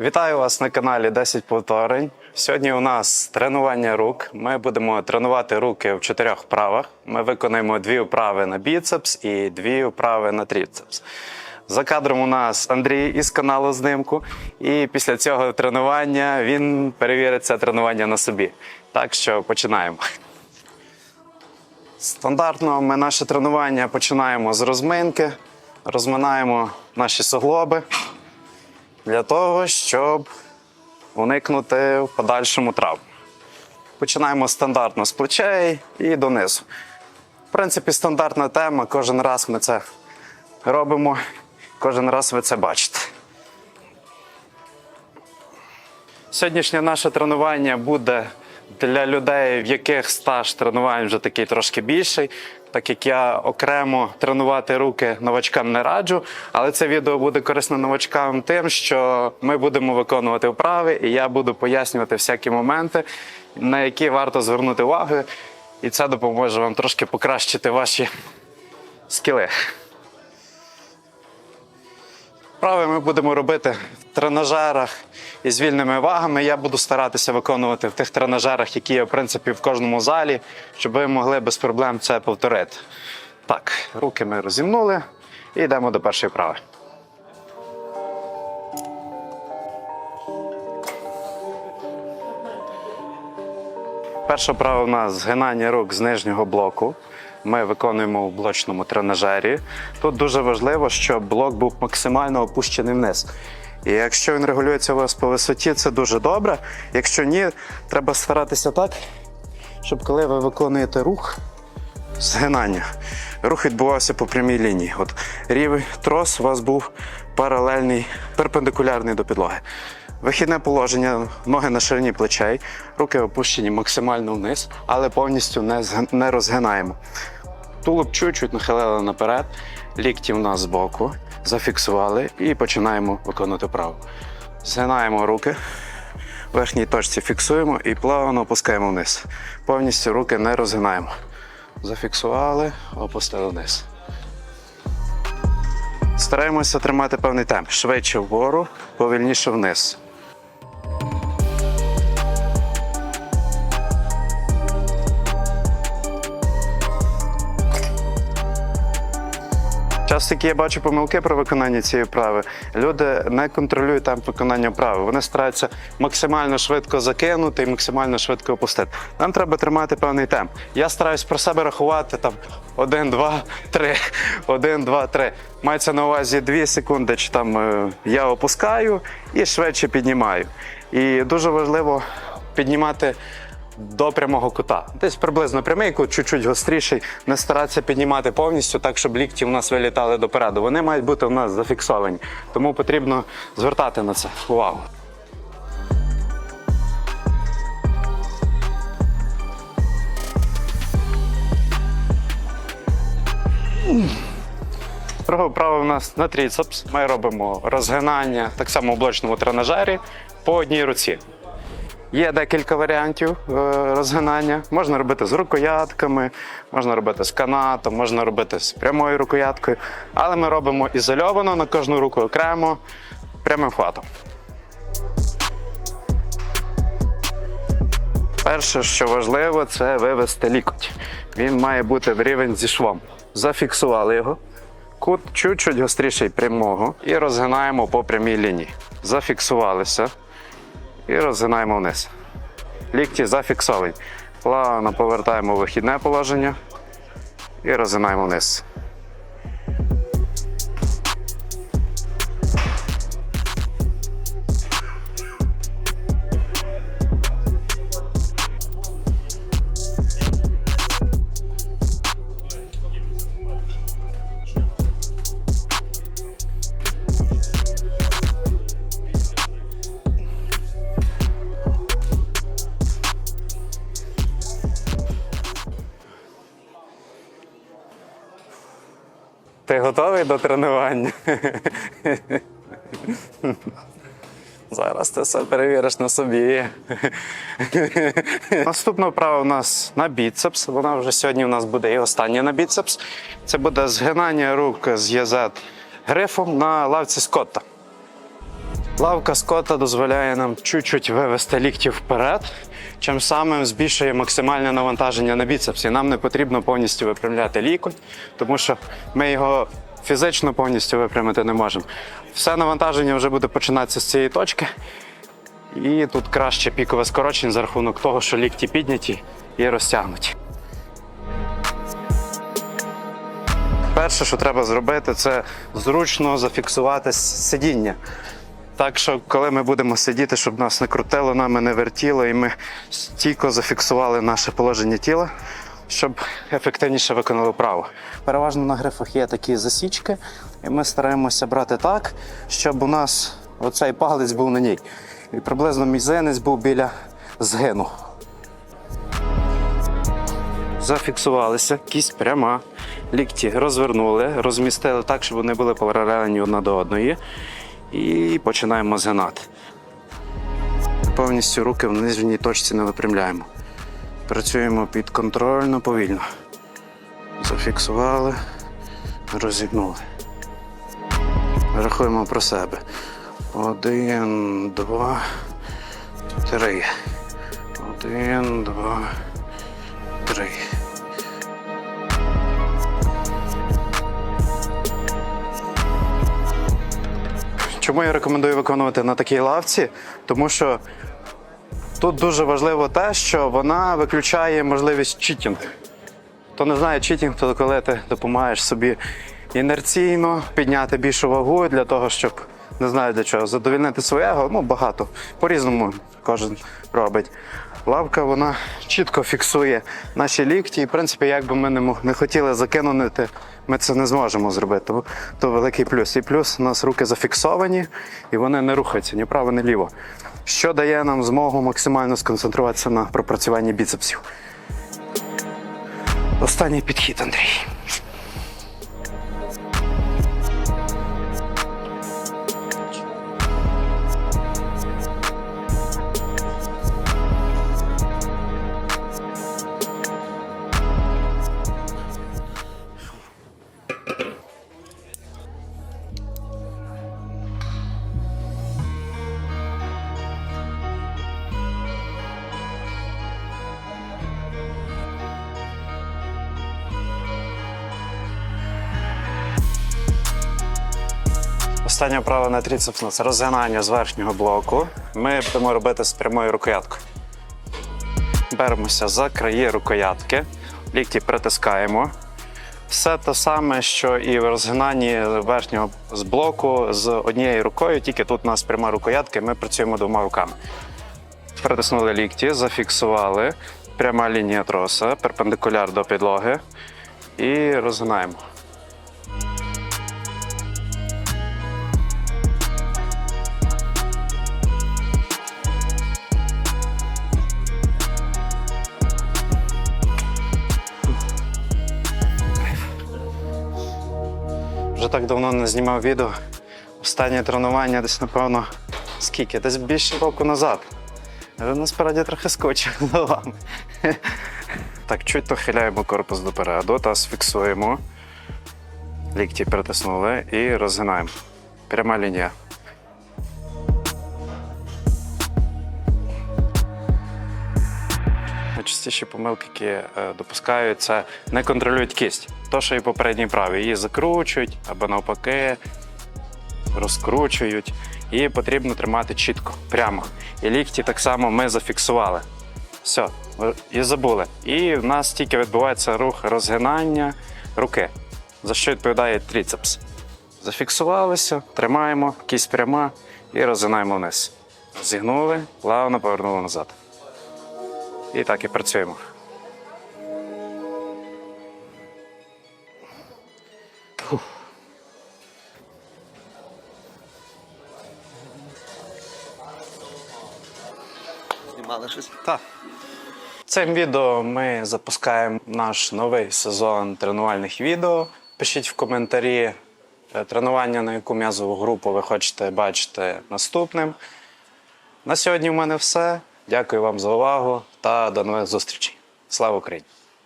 Вітаю вас на каналі 10 повторень. Сьогодні у нас тренування рук. Ми будемо тренувати руки в чотирьох вправах. Ми виконаємо дві вправи на біцепс і дві вправи на тріцепс. За кадром у нас Андрій із каналу Знимку. І після цього тренування він перевірить це тренування на собі. Так що починаємо. Стандартно ми наше тренування починаємо з розминки, розминаємо наші суглоби для того, щоб уникнути в подальшому травм. Починаємо стандартно з плечей і донизу. В принципі, стандартна тема. Кожен раз ми це робимо, кожен раз ви це бачите. Сьогоднішнє наше тренування буде для людей, в яких стаж тренувань вже такий трошки більший, так як я окремо тренувати руки новачкам не раджу. Але це відео буде корисно новачкам тим, що ми будемо виконувати вправи, і я буду пояснювати всякі моменти, на які варто звернути увагу, і це допоможе вам трошки покращити ваші скіли. Вправи ми будемо робити тренажерах із вільними вагами. Я буду старатися виконувати в тих тренажерах, які є в принципі в кожному залі, щоб ви могли без проблем це повторити. Так, руки ми розімнули і йдемо до першої вправи. Перша вправа у нас згинання рук з нижнього блоку. Ми виконуємо в блочному тренажері. Тут дуже важливо, щоб блок був максимально опущений вниз. І якщо він регулюється у вас по висоті, це дуже добре. Якщо ні, треба старатися так, щоб коли ви виконуєте рух, згинання, рух відбувався по прямій лінії. От рівень трос у вас був паралельний, перпендикулярний до підлоги. Вихідне положення, ноги на ширині плечей, руки опущені максимально вниз, але повністю не, зг- не розгинаємо. Тулуб чуть-чуть нахилили наперед, лікті у нас збоку, зафіксували і починаємо виконувати вправу. Згинаємо руки, в верхній точці фіксуємо і плавно опускаємо вниз. Повністю руки не розгинаємо. Зафіксували, опустили вниз. Стараємося тримати певний темп. Швидше вгору, повільніше вниз. Часто такі я бачу помилки при виконанні цієї вправи. Люди не контролюють темп виконання вправи. Вони стараються максимально швидко закинути і максимально швидко опустити. Нам треба тримати певний темп. Я стараюсь про себе рахувати там 1, 2, 3, 1, 2, 3. Мається на увазі 2 секунди, чи там е, я опускаю і швидше піднімаю. І дуже важливо піднімати до прямого кута. Десь приблизно прямий кут, чуть-чуть гостріший. Не старатися піднімати повністю так, щоб лікті у нас вилітали допереду. Вони мають бути у нас зафіксовані. Тому потрібно звертати на це увагу. Друга вправа у нас на тріцепс. Ми робимо розгинання так само в блочному тренажері по одній руці. Є декілька варіантів е, розгинання. Можна робити з рукоятками, можна робити з канатом, можна робити з прямою рукояткою. Але ми робимо ізольовано на кожну руку окремо прямим хватом. Перше, що важливо, це вивести лікоть. Він має бути в рівень зі швом. Зафіксували його. Кут чуть-чуть гостріший прямого і розгинаємо по прямій лінії. Зафіксувалися і розгинаємо вниз. Лікті зафіксовані. Плавно повертаємо вихідне положення і розгинаємо вниз. Ти готовий до тренування? Зараз ти все перевіриш на собі. Наступна вправа у нас на біцепс. Вона вже сьогодні у нас буде і остання на біцепс. Це буде згинання рук з язет грифом на лавці Скотта. Лавка скота дозволяє нам чуть-чуть вивести лікті вперед, чим самим збільшує максимальне навантаження на біцепс. І нам не потрібно повністю випрямляти лікоть, тому що ми його фізично повністю випрямити не можемо. Все навантаження вже буде починатися з цієї точки. І тут краще пікове скорочення за рахунок того, що лікті підняті і розтягнуті. Перше, що треба зробити, це зручно зафіксувати сидіння. Так що, коли ми будемо сидіти, щоб нас не крутило, нами не вертіло, і ми стійко зафіксували наше положення тіла, щоб ефективніше виконали вправу. Переважно на грифах є такі засічки, і ми стараємося брати так, щоб у нас оцей палець був на ній. І приблизно мізинець був біля згину. Зафіксувалися, кість пряма, лікті розвернули, розмістили так, щоб вони були паралельні одна до одної. І починаємо згинати. Повністю руки в нижній точці не випрямляємо. Працюємо підконтрольно, повільно. Зафіксували, розігнули. Рахуємо про себе. Один, два, три. Один, два, три. Чому я рекомендую виконувати на такій лавці? Тому що тут дуже важливо те, що вона виключає можливість читінг. Хто не знає читінг, то коли ти допомагаєш собі інерційно підняти більшу вагу для того, щоб не знаю для чого, задовільнити своєго, ну багато. По-різному кожен робить. Лавка вона чітко фіксує наші лікті, і в принципі, як би ми не, не хотіли закинути, ми це не зможемо зробити. То, великий плюс. І плюс у нас руки зафіксовані і вони не рухаються ні вправо, ні ліво. Що дає нам змогу максимально сконцентруватися на пропрацюванні біцепсів. Останній підхід, Андрій. Остання вправа на тріцепс нас розгинання з верхнього блоку. Ми будемо робити з прямою рукояткою. Беремося за краї рукоятки, лікті притискаємо. Все те саме, що і в розгинанні верхнього з блоку з однією рукою, тільки тут у нас пряма рукоятка, і ми працюємо двома руками. Притиснули лікті, зафіксували. Пряма лінія троса, перпендикуляр до підлоги. І розгинаємо. Вже так давно не знімав відео. Останнє тренування десь, напевно, скільки? Десь більше року назад. Але насправді трохи скочив головами. Так, чуть нахиляємо корпус допереду, таз фіксуємо. Лікті притиснули і розгинаємо. Пряма лінія. Найчастіші помилки, які е, допускають, це не контролюють кисть. То, що і попередній праві. Її закручують або навпаки розкручують. Її потрібно тримати чітко, прямо. І лікті так само ми зафіксували. Все, і забули. І в нас тільки відбувається рух розгинання руки, за що відповідає тріцепс. Зафіксувалися, тримаємо, кість пряма і розгинаємо вниз. Зігнули, плавно повернули назад. І так і працюємо. Знімали щось. Так. Цим відео ми запускаємо наш новий сезон тренувальних відео. Пишіть в коментарі е, тренування, на яку м'язову групу ви хочете бачити наступним. На сьогодні в мене все. Дякую вам за увагу та до нових зустрічей. Слава Україні!